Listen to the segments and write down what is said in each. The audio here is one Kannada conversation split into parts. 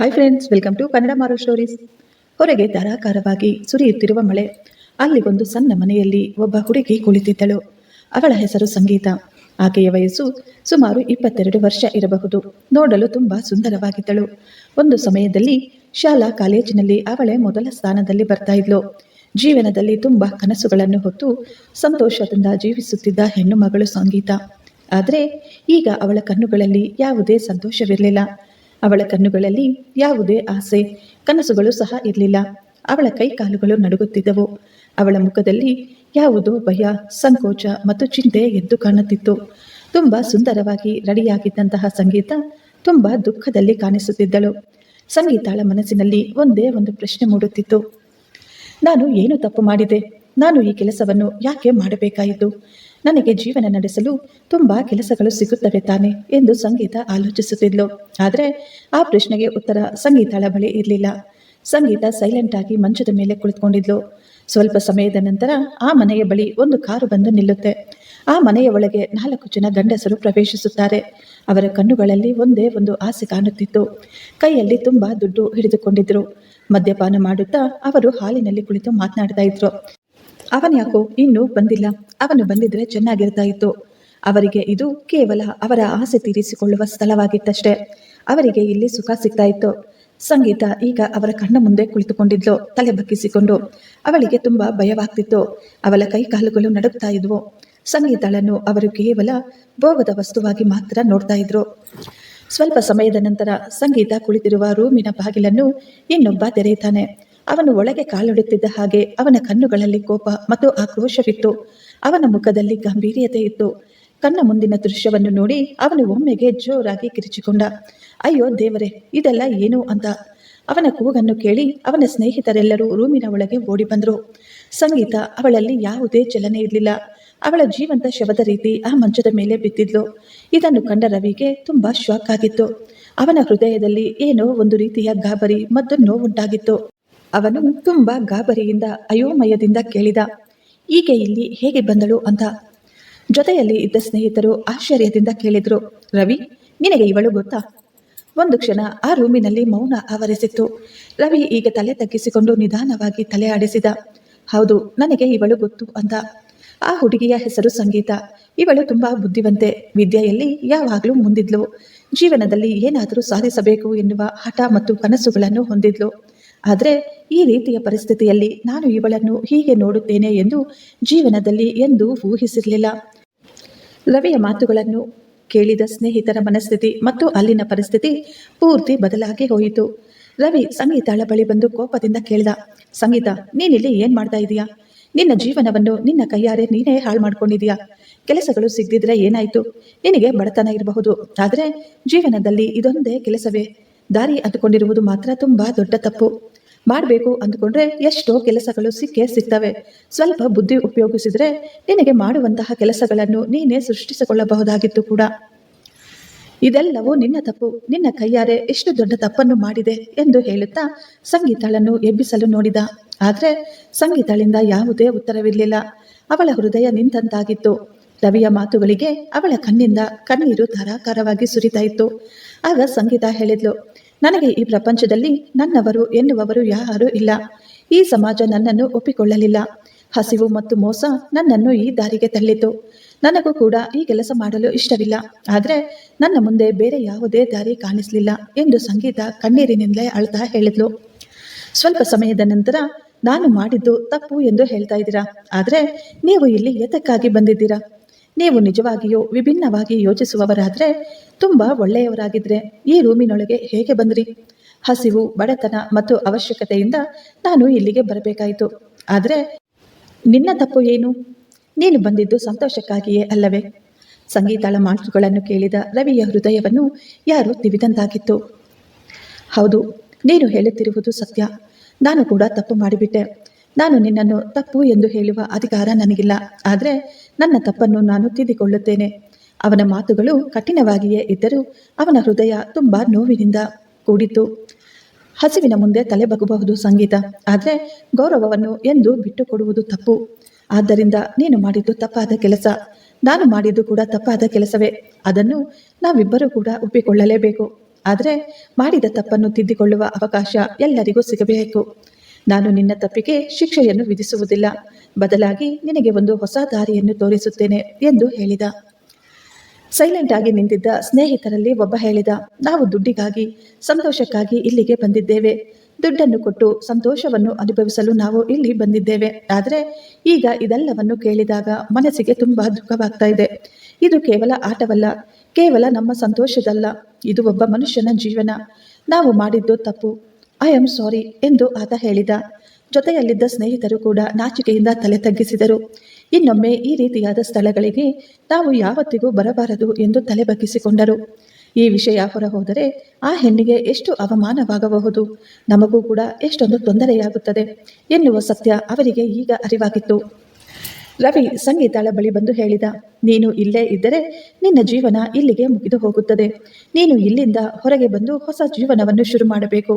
Hi friends welcome to Kannada ಮಾರೋ ಸ್ಟೋರೀಸ್ ಹೊರಗೆ ಧಾರಾಕಾರವಾಗಿ ಸುರಿಯುತ್ತಿರುವ ಮಳೆ. ಅಲ್ಲಿ ಒಂದು ಸಣ್ಣ ಮನೆಯಲ್ಲಿ ಒಬ್ಬ ಹುಡುಗಿ ಕುಳಿತಿದ್ದಳು. ಅವಳ ಹೆಸರು ಸಂಗೀತ. ಆಕೆಯ ವಯಸ್ಸು ಸುಮಾರು ಇಪ್ಪತ್ತೆರಡು ವರ್ಷ ಇರಬಹುದು. ನೋಡಲು ತುಂಬ ಸುಂದರವಾಗಿದ್ದಳು. ಒಂದು ಸಮಯದಲ್ಲಿ ಶಾಲಾ ಕಾಲೇಜಿನಲ್ಲಿ ಅವಳೇ ಮೊದಲ ಸ್ಥಾನದಲ್ಲಿ ಬರ್ತಾ ಇದ್ಲು. ಜೀವನದಲ್ಲಿ ತುಂಬ ಕನಸುಗಳನ್ನು ಹೊತ್ತು ಸಂತೋಷದಿಂದ ಜೀವಿಸುತ್ತಿದ್ದ ಹೆಣ್ಣು ಮಗಳು ಸಂಗೀತ. ಆದರೆ ಈಗ ಅವಳ ಕಣ್ಣುಗಳಲ್ಲಿ ಯಾವುದೇ ಸಂತೋಷವಿರಲಿಲ್ಲ. ಅವಳ ಕಣ್ಣುಗಳಲ್ಲಿ ಯಾವುದೇ ಆಸೆ, ಕನಸುಗಳು ಸಹ ಇರಲಿಲ್ಲ. ಅವಳ ಕೈ ಕಾಲುಗಳು ನಡುಗುತ್ತಿದ್ದವು. ಅವಳ ಮುಖದಲ್ಲಿ ಯಾವುದೋ ಭಯ, ಸಂಕೋಚ ಮತ್ತು ಚಿಂತೆ ಎದ್ದು ಕಾಣುತ್ತಿತ್ತು. ತುಂಬ ಸುಂದರವಾಗಿ ರೆಡಿಯಾಗಿದ್ದಂತಹ ಸಂಗೀತ ತುಂಬ ದುಃಖದಲ್ಲಿ ಕಾಣಿಸುತ್ತಿದ್ದಳು. ಸಂಗೀತಾಳ ಮನಸ್ಸಿನಲ್ಲಿ ಒಂದೇ ಒಂದು ಪ್ರಶ್ನೆ ಮೂಡುತ್ತಿತ್ತು. ನಾನು ಏನು ತಪ್ಪು ಮಾಡಿದೆ? ನಾನು ಈ ಕೆಲಸವನ್ನು ಯಾಕೆ ಮಾಡಬೇಕಾಯಿತು? ನನಗೆ ಜೀವನ ನಡೆಸಲು ತುಂಬ ಕೆಲಸಗಳು ಸಿಗುತ್ತವೆ ತಾನೆ ಎಂದು ಸಂಗೀತ ಆಲೋಚಿಸುತ್ತಿದ್ಲು. ಆದರೆ ಆ ಪ್ರಶ್ನೆಗೆ ಉತ್ತರ ಸಂಗೀತಳ ಬಳಿ ಇರಲಿಲ್ಲ. ಸಂಗೀತ ಸೈಲೆಂಟ್ ಆಗಿ ಮಂಚದ ಮೇಲೆ ಕುಳಿತುಕೊಂಡಿದ್ಲು. ಸ್ವಲ್ಪ ಸಮಯದ ನಂತರ ಆ ಮನೆಯ ಬಳಿ ಒಂದು ಕಾರು ಬಂದು ನಿಲ್ಲುತ್ತೆ. ಆ ಮನೆಯ ಒಳಗೆ ನಾಲ್ಕು ಜನ ಗಂಡಸರು ಪ್ರವೇಶಿಸುತ್ತಾರೆ. ಅವರ ಕಣ್ಣುಗಳಲ್ಲಿ ಒಂದೇ ಒಂದು ಆಸೆ ಕಾಣುತ್ತಿತ್ತು. ಕೈಯಲ್ಲಿ ತುಂಬ ದುಡ್ಡು ಹಿಡಿದುಕೊಂಡಿದ್ರು. ಮದ್ಯಪಾನ ಮಾಡುತ್ತಾ ಅವರು ಹಾಲಿನಲ್ಲಿ ಕುಳಿತು ಮಾತನಾಡ್ತಾ ಇದ್ರು. ಅವನ್ಯಾಕೋ ಇನ್ನೂ ಬಂದಿಲ್ಲ. ಅವನು ಬಂದಿದ್ರೆ ಚೆನ್ನಾಗಿರ್ತಾ ಇತ್ತು. ಅವರಿಗೆ ಇದು ಕೇವಲ ಅವರ ಆಸೆ ತೀರಿಸಿಕೊಳ್ಳುವ ಸ್ಥಳವಾಗಿತ್ತಷ್ಟೇ. ಅವರಿಗೆ ಇಲ್ಲಿ ಸುಖ ಸಿಗ್ತಾ ಇತ್ತು. ಸಂಗೀತ ಈಗ ಅವರ ಕಣ್ಣ ಮುಂದೆ ಕುಳಿತುಕೊಂಡಿದ್ಲು, ತಲೆ ಬಕ್ಕಿಸಿಕೊಂಡು ಅವಳಿಗೆ ತುಂಬಾ ಭಯವಾಗ್ತಿತ್ತು. ಅವಳ ಕೈ ಕಾಲುಗಳು ನಡುಗ್ತಾ ಇದ್ವು. ಸಂಗೀತಳನ್ನು ಅವರು ಕೇವಲ ಭೋಗದ ವಸ್ತುವಾಗಿ ಮಾತ್ರ ನೋಡ್ತಾ ಇದ್ರು. ಸ್ವಲ್ಪ ಸಮಯದ ನಂತರ ಸಂಗೀತ ಕುಳಿತಿರುವ ರೂಮಿನ ಬಾಗಿಲನ್ನು ಇನ್ನೊಬ್ಬ ತೆರೆಯುತ್ತಾನೆ. ಅವನು ಒಳಗೆ ಕಾಲಿಡುತ್ತಿದ್ದ ಹಾಗೆ ಅವನ ಕಣ್ಣುಗಳಲ್ಲಿ ಕೋಪ ಮತ್ತು ಆಕ್ರೋಶವಿತ್ತು. ಅವನ ಮುಖದಲ್ಲಿ ಗಂಭೀರ್ಯತೆ ಇತ್ತು. ಕಣ್ಣ ಮುಂದಿನ ದೃಶ್ಯವನ್ನು ನೋಡಿ ಅವನು ಒಮ್ಮೆಗೆ ಜೋರಾಗಿ ಕಿರಿಚಿಕೊಂಡ. ಅಯ್ಯೋ ದೇವರೇ, ಇದೆಲ್ಲ ಏನು ಅಂತ. ಅವನ ಕೂಗನ್ನು ಕೇಳಿ ಅವನ ಸ್ನೇಹಿತರೆಲ್ಲರೂ ರೂಮಿನ ಒಳಗೆ ಓಡಿ ಬಂದರು. ಸಂಗೀತ ಅವಳಲ್ಲಿ ಯಾವುದೇ ಚಲನೆ ಇರಲಿಲ್ಲ. ಅವಳ ಜೀವಂತ ಶವದ ರೀತಿ ಆ ಮಂಚದ ಮೇಲೆ ಬಿದ್ದಿದ್ಲು. ಇದನ್ನು ಕಂಡ ರವಿಗೆ ತುಂಬಾ ಶಾಕ್ ಆಗಿತ್ತು. ಅವನ ಹೃದಯದಲ್ಲಿ ಏನೋ ಒಂದು ರೀತಿಯ ಗಾಬರಿ ಮತ್ತು ನೋವುಂಟಾಗಿತ್ತು. ಅವನು ತುಂಬಾ ಗಾಬರಿಯಿಂದ, ಅಯೋಮಯದಿಂದ ಕೇಳಿದ ಈಕೆ ಇಲ್ಲಿ ಹೇಗೆ ಬಂದಳು? ಅಂತ. ಜೊತೆಯಲ್ಲಿ ಇದ್ದ ಸ್ನೇಹಿತರು ಆಶ್ಚರ್ಯದಿಂದ ಕೇಳಿದ್ರು, ರವಿ, ನಿನಗೆ ಇವಳು ಗೊತ್ತಾ? ಒಂದು ಕ್ಷಣ ಆ ರೂಮಿನಲ್ಲಿ ಮೌನ ಆವರಿಸಿತ್ತು. ರವಿ ಈಗ ತಲೆ ತಗ್ಗಿಸಿಕೊಂಡು ನಿಧಾನವಾಗಿ ತಲೆ ಆಡಿಸಿದ, ಹೌದು, ನನಗೆ ಇವಳು ಗೊತ್ತು ಅಂತ ಆ ಹುಡುಗಿಯ ಹೆಸರು ಸಂಗೀತ. ಇವಳು ತುಂಬಾ ಬುದ್ಧಿವಂತೆ, ವಿದ್ಯೆಯಲ್ಲಿ ಯಾವಾಗಲೂ ಮುಂದಿದ್ಲು. ಜೀವನದಲ್ಲಿ ಏನಾದರೂ ಸಾಧಿಸಬೇಕು ಎನ್ನುವ ಹಠ ಮತ್ತು ಕನಸುಗಳನ್ನು ಹೊಂದಿದ್ಲು. ಆದರೆ ಈ ರೀತಿಯ ಪರಿಸ್ಥಿತಿಯಲ್ಲಿ ನಾನು ಇವಳನ್ನು ಹೀಗೆ ನೋಡುತ್ತೇನೆ ಎಂದು ಜೀವನದಲ್ಲಿ ಎಂದೂ ಊಹಿಸಿರಲಿಲ್ಲ. ರವಿಯ ಮಾತುಗಳನ್ನು ಕೇಳಿದ ಸ್ನೇಹಿತರ ಮನಸ್ಥಿತಿ ಮತ್ತು ಅಲ್ಲಿನ ಪರಿಸ್ಥಿತಿ ಪೂರ್ತಿ ಬದಲಾಗಿ ಹೋಯಿತು. ರವಿ ಸಂಗೀತಾಳ ಬಳಿ ಬಂದು ಕೋಪದಿಂದ ಕೇಳಿದ, ಸಂಗೀತ, ನೀನಿಲ್ಲಿ ಏನ್ ಮಾಡ್ತಾ ಇದೀಯಾ? ನಿನ್ನ ಜೀವನವನ್ನು ನಿನ್ನ ಕೈಯಾರೆ ನೀನೇ ಹಾಳು ಮಾಡ್ಕೊಂಡಿದೀಯಾ? ಕೆಲಸಗಳು ಸಿಗದಿದ್ರೆ ಏನಾಯ್ತು? ನಿನಗೆ ಬಡತನ ಇರಬಹುದು, ಆದರೆ ಜೀವನದಲ್ಲಿ ಇದೊಂದೇ ಕೆಲಸವೇ. ದಾರಿ ಅಂದುಕೊಂಡಿರುವುದು ಮಾತ್ರ ತುಂಬಾ ದೊಡ್ಡ ತಪ್ಪು. ಮಾಡಬೇಕು ಅಂದುಕೊಂಡ್ರೆ ಎಷ್ಟೋ ಕೆಲಸಗಳು ಸಿಕ್ಕೇ ಸಿಗ್ತವೆ. ಸ್ವಲ್ಪ ಬುದ್ಧಿ ಉಪಯೋಗಿಸಿದ್ರೆ ನಿನಗೆ ಮಾಡುವಂತಹ ಕೆಲಸಗಳನ್ನು ನೀನೇ ಸೃಷ್ಟಿಸಿಕೊಳ್ಳಬಹುದಾಗಿತ್ತು ಕೂಡ. ಇದೆಲ್ಲವೂ ನಿನ್ನ ತಪ್ಪು. ನಿನ್ನ ಕೈಯಾರೆ ಎಷ್ಟು ದೊಡ್ಡ ತಪ್ಪನ್ನು ಮಾಡಿದೆ ಎಂದು ಹೇಳುತ್ತಾ ಸಂಗೀತಾಳನ್ನು ಎಬ್ಬಿಸಲು ನೋಡಿದ. ಆದರೆ ಸಂಗೀತಾಳಿಂದ ಯಾವುದೇ ಉತ್ತರವಿರಲಿಲ್ಲ. ಅವಳ ಹೃದಯ ನಿಂತಂತಾಗಿತ್ತು. ರವಿಯ ಮಾತುಗಳಿಗೆ ಅವಳ ಕಣ್ಣಿಂದ ಕಣ್ಣೀರು ಧಾರಾಕಾರವಾಗಿ ಸುರಿತಾ ಇತ್ತು. ಆಗ ಸಂಗೀತ ಹೇಳಿದ್ಲು ನನಗೆ ಈ ಪ್ರಪಂಚದಲ್ಲಿ ನನ್ನವರು ಎನ್ನುವವರು ಯಾರೂ ಇಲ್ಲ. ಈ ಸಮಾಜ ನನ್ನನ್ನು ಒಪ್ಪಿಕೊಳ್ಳಲಿಲ್ಲ. ಹಸಿವು ಮತ್ತು ಮೋಸ ನನ್ನನ್ನು ಈ ದಾರಿಗೆ ತಳ್ಳಿತು. ನನಗೂ ಕೂಡ ಈ ಕೆಲಸ ಮಾಡಲು ಇಷ್ಟವಿಲ್ಲ. ಆದರೆ ನನ್ನ ಮುಂದೆ ಬೇರೆ ಯಾವುದೇ ದಾರಿ ಕಾಣಿಸಲಿಲ್ಲ ಎಂದು ಸಂಗೀತ ಕಣ್ಣೀರಿನಿಂದಲೇ ಅಳ್ತಾ ಹೇಳಿದ್ಲು. ಸ್ವಲ್ಪ ಸಮಯದ ನಂತರ, ನಾನು ಮಾಡಿದ್ದು ತಪ್ಪು ಎಂದು ಹೇಳ್ತಾ ಇದ್ದೀರಾ? ಆದರೆ ನೀವು ಇಲ್ಲಿ ಎದಕ್ಕಾಗಿ ಬಂದಿದ್ದೀರಾ? ನೀವು ನಿಜವಾಗಿಯೂ ವಿಭಿನ್ನವಾಗಿ ಯೋಚಿಸುವವರಾದರೆ ತುಂಬ ಒಳ್ಳೆಯವರಾಗಿದ್ರೆ ಈ ರೂಮಿನೊಳಗೆ ಹೇಗೆ ಬಂದ್ರಿ? ಹಸಿವು, ಬಡತನ ಮತ್ತು ಅವಶ್ಯಕತೆಯಿಂದ ನಾನು ಇಲ್ಲಿಗೆ ಬರಬೇಕಾಯಿತು. ಆದರೆ ನಿನ್ನ ತಪ್ಪು ಏನು? ನೀನು ಬಂದಿದ್ದು ಸಂತೋಷಕ್ಕಾಗಿಯೇ ಅಲ್ಲವೇ? ಸಂಗೀತಾಳ ಮಾತುಗಳನ್ನು ಕೇಳಿದ ರವಿಯ ಹೃದಯವನ್ನು ಯಾರು ತಿವಿದಂತಾಗಿತ್ತು. ಹೌದು, ನೀನು ಹೇಳುತ್ತಿರುವುದು ಸತ್ಯ. ನಾನು ಕೂಡ ತಪ್ಪು ಮಾಡಿಬಿಟ್ಟೆ. ನಾನು ನಿನ್ನನ್ನು ತಪ್ಪು ಎಂದು ಹೇಳುವ ಅಧಿಕಾರ ನನಗಿಲ್ಲ. ಆದರೆ ನನ್ನ ತಪ್ಪನ್ನು ನಾನು ತಿದ್ದಿಕೊಳ್ಳುತ್ತೇನೆ. ಅವನ ಮಾತುಗಳು ಕಠಿಣವಾಗಿಯೇ ಇದ್ದರೂ ಅವನ ಹೃದಯ ತುಂಬ ನೋವಿನಿಂದ ಕೂಡಿತ್ತು. ಹಸಿವಿನ ಮುಂದೆ ತಲೆ ಬಗಬಹುದು ಸಂಗೀತ. ಆದರೆ ಗೌರವವನ್ನು ಎಂದು ಬಿಟ್ಟುಕೊಡುವುದು ತಪ್ಪು. ಆದ್ದರಿಂದ ನೀನು ಮಾಡಿದ್ದು ತಪ್ಪಾದ ಕೆಲಸ. ನಾನು ಮಾಡಿದ್ದು ಕೂಡ ತಪ್ಪಾದ ಕೆಲಸವೇ. ಅದನ್ನು ನಾವಿಬ್ಬರೂ ಕೂಡ ಒಪ್ಪಿಕೊಳ್ಳಲೇಬೇಕು. ಆದರೆ ಮಾಡಿದ ತಪ್ಪನ್ನು ತಿದ್ದಿಕೊಳ್ಳುವ ಅವಕಾಶ ಎಲ್ಲರಿಗೂ ಸಿಗಬೇಕು. ನಾನು ನಿನ್ನ ತಪ್ಪಿಗೆ ಶಿಕ್ಷೆಯನ್ನು ವಿಧಿಸುವುದಿಲ್ಲ. ಬದಲಾಗಿ ನಿನಗೆ ಒಂದು ಹೊಸ ದಾರಿಯನ್ನು ತೋರಿಸುತ್ತೇನೆ ಎಂದು ಹೇಳಿದ. ಸೈಲೆಂಟ್ ಆಗಿ ನಿಂತಿದ್ದ ಸ್ನೇಹಿತರಲ್ಲಿ ಒಬ್ಬ ಹೇಳಿದ, ನಾವು ದುಡ್ಡಿಗಾಗಿ, ಸಂತೋಷಕ್ಕಾಗಿ ಇಲ್ಲಿಗೆ ಬಂದಿದ್ದೇವೆ. ದುಡ್ಡನ್ನು ಕೊಟ್ಟು ಸಂತೋಷವನ್ನು ಅನುಭವಿಸಲು ನಾವು ಇಲ್ಲಿ ಬಂದಿದ್ದೇವೆ. ಆದರೆ ಈಗ ಇದೆಲ್ಲವನ್ನು ಕೇಳಿದಾಗ ಮನಸ್ಸಿಗೆ ತುಂಬಾ ದುಃಖವಾಗ್ತಾ ಇದೆ. ಇದು ಕೇವಲ ಆಟವಲ್ಲ, ಕೇವಲ ನಮ್ಮ ಸಂತೋಷದಲ್ಲ. ಇದು ಒಬ್ಬ ಮನುಷ್ಯನ ಜೀವನ. ನಾವು ಮಾಡಿದ್ದು ತಪ್ಪು. ಐ ಆಮ್ ಸಾರಿ ಎಂದು ಆತ ಹೇಳಿದ. ಜೊತೆಯಲ್ಲಿದ್ದ ಸ್ನೇಹಿತರು ಕೂಡ ನಾಚಿಕೆಯಿಂದ ತಲೆ ತಗ್ಗಿಸಿದರು. ಇನ್ನೊಮ್ಮೆ ಈ ರೀತಿಯಾದ ಸ್ಥಳಗಳಿಗೆ ತಾವು ಯಾವತ್ತಿಗೂ ಬರಬಾರದು ಎಂದು ತಲೆ ಬಗ್ಗಿಸಿಕೊಂಡರು. ಈ ವಿಷಯ ಹೊರಹೋದರೆ ಆ ಹೆಣ್ಣಿಗೆ ಎಷ್ಟು ಅವಮಾನವಾಗಬಹುದು? ನಮಗೂ ಕೂಡ ಎಷ್ಟೊಂದು ತೊಂದರೆಯಾಗುತ್ತದೆ ಎನ್ನುವ ಸತ್ಯ ಅವರಿಗೆ ಈಗ ಅರಿವಾಗಿತ್ತು. ರವಿ ಸಂಗೀತಾಳ ಬಳಿ ಬಂದು ಹೇಳಿದ, ನೀನು ಇಲ್ಲೇ ಇದ್ದರೆ ನಿನ್ನ ಜೀವನ ಇಲ್ಲಿಗೆ ಮುಗಿದು ಹೋಗುತ್ತದೆ. ನೀನು ಇಲ್ಲಿಂದ ಹೊರಗೆ ಬಂದು ಹೊಸ ಜೀವನವನ್ನು ಶುರು ಮಾಡಬೇಕು.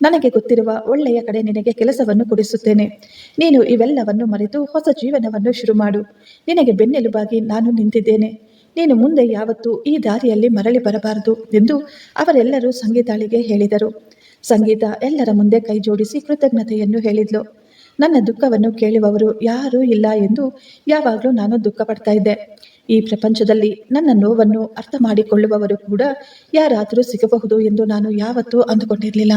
ನನಗೆ ಗೊತ್ತಿರುವ ಒಳ್ಳೆಯ ಕಡೆ ನಿನಗೆ ಕೆಲಸವನ್ನು ಕೊಡಿಸುತ್ತೇನೆ. ನೀನು ಇವೆಲ್ಲವನ್ನು ಮರೆತು ಹೊಸ ಜೀವನವನ್ನು ಶುರು ಮಾಡು. ನಿನಗೆ ಬೆನ್ನೆಲುಬಾಗಿ ನಾನು ನಿಂತಿದ್ದೇನೆ. ನೀನು ಮುಂದೆ ಯಾವತ್ತೂ ಈ ದಾರಿಯಲ್ಲಿ ಮರಳಿ ಬರಬಾರದು ಎಂದು ಅವರೆಲ್ಲರೂ ಸಂಗೀತಾಳಿಗೆ ಹೇಳಿದರು. ಸಂಗೀತ ಎಲ್ಲರ ಮುಂದೆ ಕೈ ಜೋಡಿಸಿ ಕೃತಜ್ಞತೆಯನ್ನು ಹೇಳಿದ್ಲು. ನನ್ನ ದುಃಖವನ್ನು ಕೇಳುವವರು ಯಾರೂ ಇಲ್ಲ ಎಂದು ಯಾವಾಗಲೂ ನಾನು ದುಃಖ ಪಡ್ತಾ ಇದ್ದೆ. ಈ ಪ್ರಪಂಚದಲ್ಲಿ ನನ್ನ ನೋವನ್ನು ಅರ್ಥ ಮಾಡಿಕೊಳ್ಳುವವರು ಕೂಡ ಯಾರಾದರೂ ಸಿಗಬಹುದು ಎಂದು ನಾನು ಯಾವತ್ತೂ ಅಂದುಕೊಂಡಿರಲಿಲ್ಲ.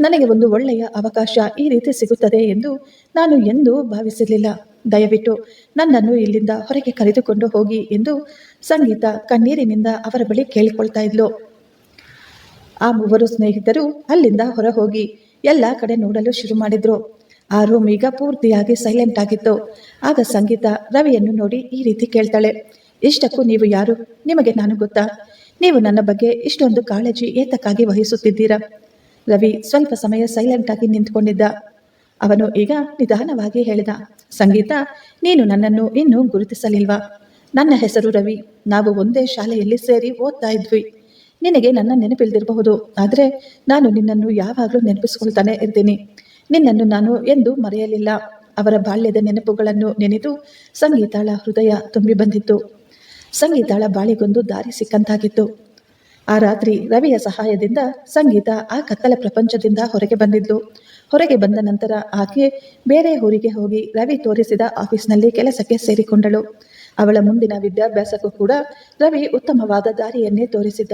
ನನಗೆ ಒಂದು ಒಳ್ಳೆಯ ಅವಕಾಶ ಈ ರೀತಿ ಸಿಗುತ್ತದೆ ಎಂದು ನಾನು ಎಂದೂ ಭಾವಿಸಿರಲಿಲ್ಲ. ದಯವಿಟ್ಟು ನನ್ನನ್ನು ಇಲ್ಲಿಂದ ಹೊರಗೆ ಕರೆದುಕೊಂಡು ಹೋಗಿ ಎಂದು ಸಂಗೀತ ಕಣ್ಣೀರಿನಿಂದ ಅವರ ಬಳಿ ಕೇಳಿಕೊಳ್ತಾ ಇದ್ಲು. ಆ ಮೂವರು ಸ್ನೇಹಿತರು ಅಲ್ಲಿಂದ ಹೊರ ಹೋಗಿ ಎಲ್ಲ ಕಡೆ ನೋಡಲು ಶುರು ಮಾಡಿದ್ರು. ಆ ರೂಮ್ ಈಗ ಪೂರ್ತಿಯಾಗಿ ಸೈಲೆಂಟ್ ಆಗಿತ್ತು. ಆಗ ಸಂಗೀತ ರವಿಯನ್ನು ನೋಡಿ ಈ ರೀತಿ ಕೇಳ್ತಾಳೆ, ಇಷ್ಟಕ್ಕೂ ನೀವು ಯಾರು? ನಿಮಗೆ ನಾನು ಗೊತ್ತಾ? ನೀವು ನನ್ನ ಬಗ್ಗೆ ಇಷ್ಟೊಂದು ಕಾಳಜಿ ಏತಕ್ಕಾಗಿ ವಹಿಸುತ್ತಿದ್ದೀರಾ? ರವಿ ಸ್ವಲ್ಪ ಸಮಯ ಸೈಲೆಂಟ್ ಆಗಿ ನಿಂತ್ಕೊಂಡಿದ್ದ. ಅವನು ಈಗ ನಿಧಾನವಾಗಿ ಹೇಳಿದ, ಸಂಗೀತ, ನೀನು ನನ್ನನ್ನು ಇನ್ನೂ ಗುರುತಿಸಲಿಲ್ವಾ? ನನ್ನ ಹೆಸರು ರವಿ. ನಾವು ಒಂದೇ ಶಾಲೆಯಲ್ಲಿ ಸೇರಿ ಓದ್ತಾ ಇದ್ವಿ. ನಿನಗೆ ನನ್ನ ನೆನಪಿಲ್ದಿರಬಹುದು. ಆದರೆ ನಾನು ನಿನ್ನನ್ನು ಯಾವಾಗಲೂ ನೆನಪಿಸ್ಕೊಳ್ತಾನೆ ಇರ್ತೀನಿ. ನಿನ್ನನ್ನು ನಾನು ಎಂದು ಮರೆಯಲಿಲ್ಲ. ಅವರ ಬಾಲ್ಯದ ನೆನಪುಗಳನ್ನು ನೆನೆದು ಸಂಗೀತಾಳ ಹೃದಯ ತುಂಬಿ ಬಂದಿತ್ತು. ಸಂಗೀತಾಳ ಬಾಳಿಗೊಂದು ದಾರಿ ಸಿಕ್ಕಂತಾಗಿತ್ತು. ಆ ರಾತ್ರಿ ರವಿಯ ಸಹಾಯದಿಂದ ಸಂಗೀತ ಆ ಕತ್ತಲ ಪ್ರಪಂಚದಿಂದ ಹೊರಗೆ ಬಂದಿದ್ಲು ಹೊರಗೆ ಬಂದ ನಂತರ ಆಕೆ ಬೇರೆ ಊರಿಗೆ ಹೋಗಿ ರವಿ ತೋರಿಸಿದ ಆಫೀಸ್ನಲ್ಲಿ ಕೆಲಸಕ್ಕೆ ಸೇರಿಕೊಂಡಳು. ಅವಳ ಮುಂದಿನ ವಿದ್ಯಾಭ್ಯಾಸಕ್ಕೂ ಕೂಡ ರವಿ ಉತ್ತಮವಾದ ದಾರಿಯನ್ನೇ ತೋರಿಸಿದ್ದ.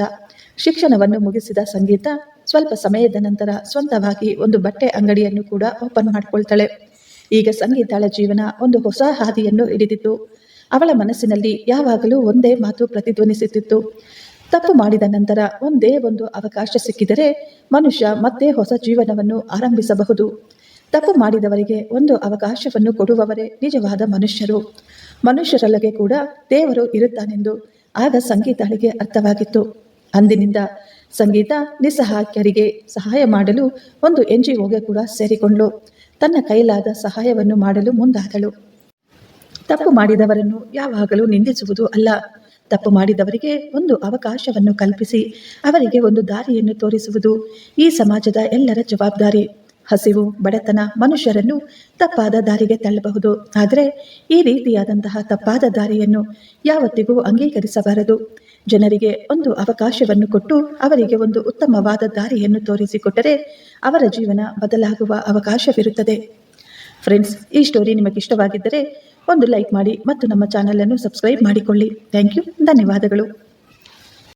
ಶಿಕ್ಷಣವನ್ನು ಮುಗಿಸಿದ ಸಂಗೀತ ಸ್ವಲ್ಪ ಸಮಯದ ನಂತರ ಸ್ವಂತವಾಗಿ ಒಂದು ಬಟ್ಟೆ ಅಂಗಡಿಯನ್ನು ಕೂಡ ಓಪನ್ ಮಾಡಿಕೊಳ್ತಾಳೆ. ಈಗ ಸಂಗೀತಾಳ ಜೀವನ ಒಂದು ಹೊಸ ಹಾದಿಯನ್ನು ಹಿಡಿದಿತ್ತು. ಅವಳ ಮನಸ್ಸಿನಲ್ಲಿ ಯಾವಾಗಲೂ ಒಂದೇ ಮಾತು ಪ್ರತಿಧ್ವನಿಸುತ್ತಿತ್ತು. ತಪ್ಪು ಮಾಡಿದ ನಂತರ ಒಂದೇ ಒಂದು ಅವಕಾಶ ಸಿಕ್ಕಿದರೆ ಮನುಷ್ಯ ಮತ್ತೆ ಹೊಸ ಜೀವನವನ್ನು ಆರಂಭಿಸಬಹುದು. ತಪ್ಪು ಮಾಡಿದವರಿಗೆ ಒಂದು ಅವಕಾಶವನ್ನು ಕೊಡುವವರೇ ನಿಜವಾದ ಮನುಷ್ಯರು. ಮನುಷ್ಯರೊಳಗೆ ಕೂಡ ದೇವರು ಇರುತ್ತಾನೆಂದು ಆಗ ಸಂಗೀತಾಳಿಗೆ ಅರ್ಥವಾಗಿತ್ತು. ಅಂದಿನಿಂದ ಸಂಗೀತ ನಿಸ್ಸಹಾಯಕರಿಗೆ ಸಹಾಯ ಮಾಡಲು ಒಂದು ಎನ್ ಜಿ ಒಗೆ ಕೂಡ ಸೇರಿಕೊಂಡ್ಳು. ತನ್ನ ಕೈಲಾದ ಸಹಾಯವನ್ನು ಮಾಡಲು ಮುಂದಾದಳು. ತಪ್ಪು ಮಾಡಿದವರನ್ನು ಯಾವಾಗಲೂ ನಿಂದಿಸುವುದು ಅಲ್ಲ. ತಪ್ಪು ಮಾಡಿದವರಿಗೆ ಒಂದು ಅವಕಾಶವನ್ನು ಕಲ್ಪಿಸಿ ಅವರಿಗೆ ಒಂದು ದಾರಿಯನ್ನು ತೋರಿಸುವುದು ಈ ಸಮಾಜದ ಎಲ್ಲರ ಜವಾಬ್ದಾರಿ. ಹಸಿವು, ಬಡತನ ಮನುಷ್ಯರನ್ನು ತಪ್ಪಾದ ದಾರಿಗೆ ತಳ್ಳಬಹುದು. ಆದರೆ ಈ ರೀತಿಯಾದಂತಹ ತಪ್ಪಾದ ದಾರಿಯನ್ನು ಯಾವತ್ತಿಗೂ ಅಂಗೀಕರಿಸಬಾರದು. ಜನರಿಗೆ ಒಂದು ಅವಕಾಶವನ್ನು ಕೊಟ್ಟು ಅವರಿಗೆ ಒಂದು ಉತ್ತಮವಾದ ದಾರಿಯನ್ನು ತೋರಿಸಿಕೊಟ್ಟರೆ ಅವರ ಜೀವನ ಬದಲಾಗುವ ಅವಕಾಶವಿರುತ್ತದೆ. ಫ್ರೆಂಡ್ಸ್ ಈ ಸ್ಟೋರಿ ನಿಮಗೆ ಇಷ್ಟವಾಗಿದ್ದರೆ ಒಂದು ಲೈಕ್ ಮಾಡಿ ಮತ್ತು ನಮ್ಮ ಚಾನಲನ್ನು ಸಬ್ಸ್ಕ್ರೈಬ್ ಮಾಡಿಕೊಳ್ಳಿ. ಥ್ಯಾಂಕ್ ಯು ಧನ್ಯವಾದಗಳು.